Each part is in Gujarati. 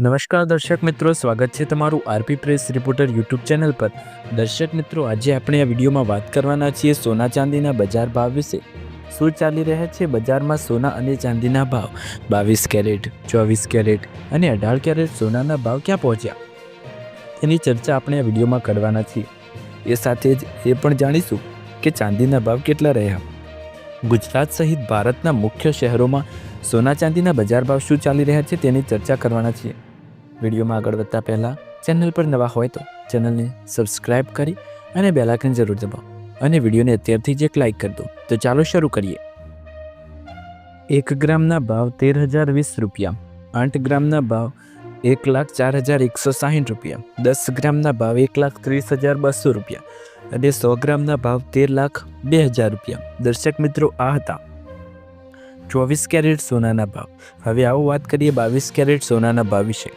નમસ્કાર દર્શક મિત્રો, સ્વાગત છે તમારું RP press reporter YouTube channel પર. દર્શક મિત્રો, આજે આપણે આ વિડીયોમાં વાત કરવાના છીએ સોના ચાંદીના બજાર ભાવ વિશે. શું ચાલી રહ્યા છે બજારમાં સોના અને ચાંદીના ભાવ? બાવીસ કેરેટ, ચોવીસ કેરેટ અને અઢાર કેરેટ સોનાના ભાવ ક્યાં પહોંચ્યા? તેની ચર્ચા આપણે આ વિડીયોમાં કરવાના છીએ. એ સાથે જ એ પણ જાણીશું કે ચાંદીના ભાવ કેટલા રહ્યા. ગુજરાત સહિત ભારતના મુખ્ય શહેરોમાં સોના ચાંદીના બજાર ભાવ શું ચાલી રહ્યા છે તેની ચર્ચા કરવાના છીએ. વિડીયોમાં આગળ વધતા પહેલાં ચેનલ પર નવા હોય તો ચેનલને સબસ્ક્રાઇબ કરી અને બેલાકન જરૂર દબાવો અને વિડીયોને અત્યારથી જ એક લાઇક કરી દો. તો ચાલો શરૂ કરીએ. એક ગ્રામના ભાવ તેર હજાર વીસ રૂપિયા, આઠ ગ્રામના ભાવ એક લાખ ચાર હજાર એકસો સાહીઠ રૂપિયા, દસ ગ્રામના ભાવ એક લાખ ત્રીસ હજાર બસો રૂપિયા અને સો ગ્રામના ભાવ તેર લાખ બે હજાર રૂપિયા. દર્શક મિત્રો, આ હતા. ચોવીસ કેરેટ સોનાના ભાવ. હવે આવો વાત કરીએ બાવીસ કેરેટ સોનાના ભાવ વિશે.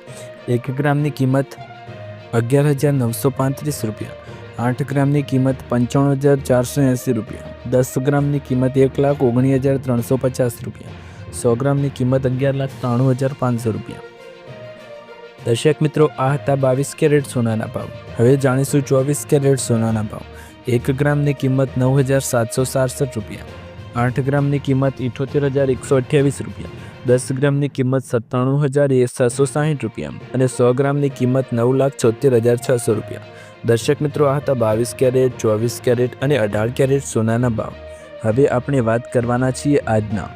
એક ગ્રામની કિંમત અગિયાર હજાર નવસો પાંત્રીસ રૂપિયા. આઠ ગ્રામની કિંમત પંચાણું હજાર ચારસો એંસી રૂપિયા. દસ ગ્રામની કિંમત એક લાખ ઓગણીસ હજાર ત્રણસો પચાસ રૂપિયા. સો ગ્રામની કિંમત અગિયાર લાખ ત્રાણું હજાર પાંચસો રૂપિયા. દર્શક મિત્રો, આ હતા બાવીસ કેરેટ સોનાના ભાવ. હવે જાણીશું ચોવીસ કેરેટ સોનાના ભાવ. એક ગ્રામની કિંમત નવ હજાર સાતસો સાડસઠ રૂપિયા. આઠ ગ્રામની કિંમત ઇઠોતેર હજાર એકસો અઠ્યાવીસ રૂપિયા. દસ ગ્રામની કિંમત સત્તાણું હજાર છસો સાહીઠ રૂપિયા અને સો ગ્રામની કિંમત નવ લાખ છોતેર હજાર છસો રૂપિયા. દર્શક મિત્રો, આ હતા બાવીસ કેરેટ, ચોવીસ કેરેટ અને અઢાર કેરેટ સોનાના ભાવ. હવે આપણે વાત કરવાના છીએ આજના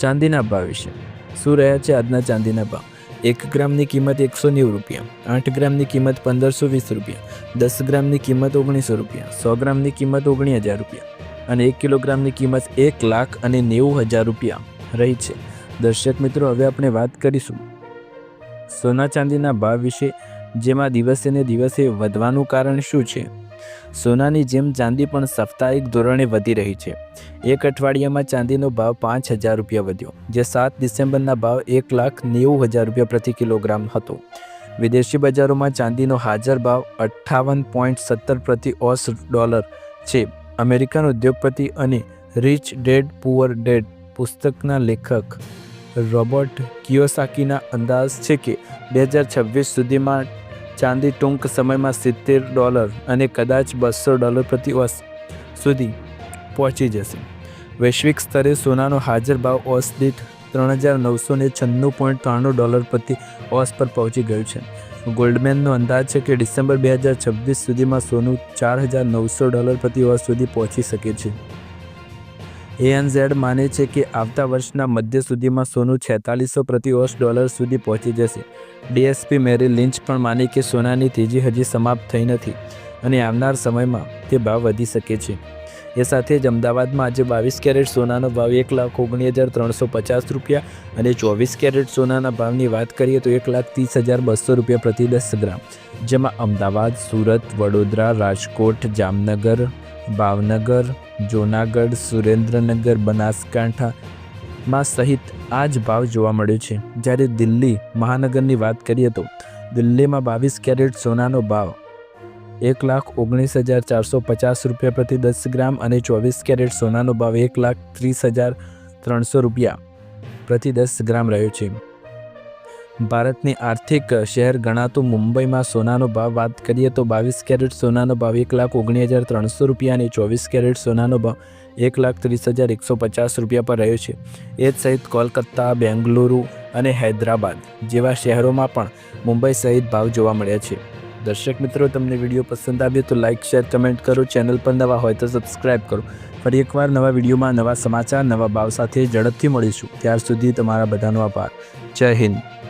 ચાંદીના ભાવ વિશે. શું રહ્યા છે આજના ચાંદીના ભાવ? એક ગ્રામની કિંમત એકસો નેવું રૂપિયા, આઠ ગ્રામની કિંમત પંદરસો વીસ રૂપિયા, દસ ગ્રામની કિંમત ઓગણીસો રૂપિયા, સો ગ્રામની કિંમત ઓગણીસ હજાર રૂપિયા અને એક કિલોગ્રામની કિંમત એક લાખ અને નેવું હજાર રૂપિયા. રહી છે. દર્શક મિત્રો, હવે આપણે વાત કરીશું સોના ચાંદીના ભાવ વિશે, જેમાં દિવસે ને દિવસે વધવાનું કારણ શું છે? સોનાની જેમ ચાંદી પણ સાપ્તાહિક ધોરણે વધી રહી છે. એક અઠવાડિયામાં ચાંદીનો ભાવ પાંચ હજાર રૂપિયા વધ્યો, જે સાત ડિસેમ્બરના ભાવ એક લાખ નેવું હજાર રૂપિયા પ્રતિ કિલોગ્રામ હતો. વિદેશી બજારોમાં ચાંદીનો હાજર ભાવ અઠ્ઠાવન પોઈન્ટ સત્તર પ્રતિ ઓસ ડોલર છે. અમેરિકન ઉદ્યોગપતિ અને રિચ ડેડ પુઅર ડેડ પુસ્તકના લેખક રોબર્ટ કિયોસાકીના અંદાજ છે કે બે હજાર છવ્વીસ સુધીમાં ચાંદી ટૂંક સમયમાં સિત્તેર ડોલર અને કદાચ બસો ડોલર પ્રતિ ઓસ સુધી પહોંચી જશે. વૈશ્વિક સ્તરે સોનાનો હાજર ભાવ ઓસ દીઠ ત્રણ હજાર નવસો ને છન્નું પોઈન્ટ ત્રાણું ડોલર પ્રતિ ઓસ પર પહોંચી ગયું છે. ગોલ્ડમેનનો અંદાજ છે કે ડિસેમ્બર બે હજાર છવ્વીસ સુધીમાં સોનું ચાર હજાર નવસો ડોલર પ્રતિ ઓસ સુધી પહોંચી શકે છે. એએનઝેડ માને છે કે આવતા વર્ષના મધ્ય સુધીમાં સોનું છેતાલીસો પ્રતિ ઓસ ડોલર સુધી પહોંચી જશે. ડીએસપી મેરી લિંચ પણ માને કે સોનાની તેજી હજી સમાપ્ત થઈ નથી અને આવનાર સમયમાં તે ભાવ વધી શકે છે. એ સાથે જ અમદાવાદમાં આજે બાવીસ કેરેટ સોનાનો ભાવ એક લાખ ઓગણીસ હજાર ત્રણસો પચાસ રૂપિયા અને ચોવીસ કેરેટ સોનાના ભાવની વાત કરીએ તો એક લાખ ત્રીસ હજાર બસો રૂપિયા પ્રતિ દસ ગ્રામ. જેમાં અમદાવાદ, સુરત, વડોદરા, રાજકોટ, જામનગર ભાવનગર, જૂનાગઢ, સુરેન્દ્રનગર બનાસકાંઠામાં સહિત આ જ ભાવ જોવા મળ્યો છે. જ્યારે દિલ્હી મહાનગરની વાત કરીએ તો દિલ્હીમાં બાવીસ કેરેટ સોનાનો ભાવ એક લાખ ઓગણીસ હજાર ચારસો પચાસ રૂપિયા પ્રતિ દસ ગ્રામ અને ચોવીસ કેરેટ સોનાનો ભાવ એક લાખ ત્રીસ હજાર ત્રણસો રૂપિયા પ્રતિ દસ ગ્રામ રહ્યો છે. ભારતની આર્થિક શહેર ગણાતું મુંબઈમાં સોનાનો ભાવ, વાત કરીએ તો બાવીસ કેરેટ સોનાનો ભાવ એક લાખ ઓગણીસ હજાર ત્રણસો રૂપિયા અને ચોવીસ કેરેટ સોનાનો ભાવ એક લાખ ત્રીસ હજાર એકસો પચાસ રૂપિયા પર રહ્યો છે. એ જ સહિત કોલકાતા, બેંગલુરુ અને હૈદરાબાદ જેવા શહેરોમાં પણ મુંબઈ સહિત ભાવ જોવા મળ્યા છે. દર્શક મિત્રો, તમને વીડિયો પસંદ આવ્યો તો લાઇક શેર કમેન્ટ કરો. ચેનલ પર નવા હોય તો સબસ્ક્રાઇબ કરો. ફરી એકવાર નવા વિડીયોમાં નવા સમાચાર, નવા ભાવ સાથે ઝડપથી મળીશું. ત્યાર સુધી તમારા બધાનો આભાર. જય હિન્દ.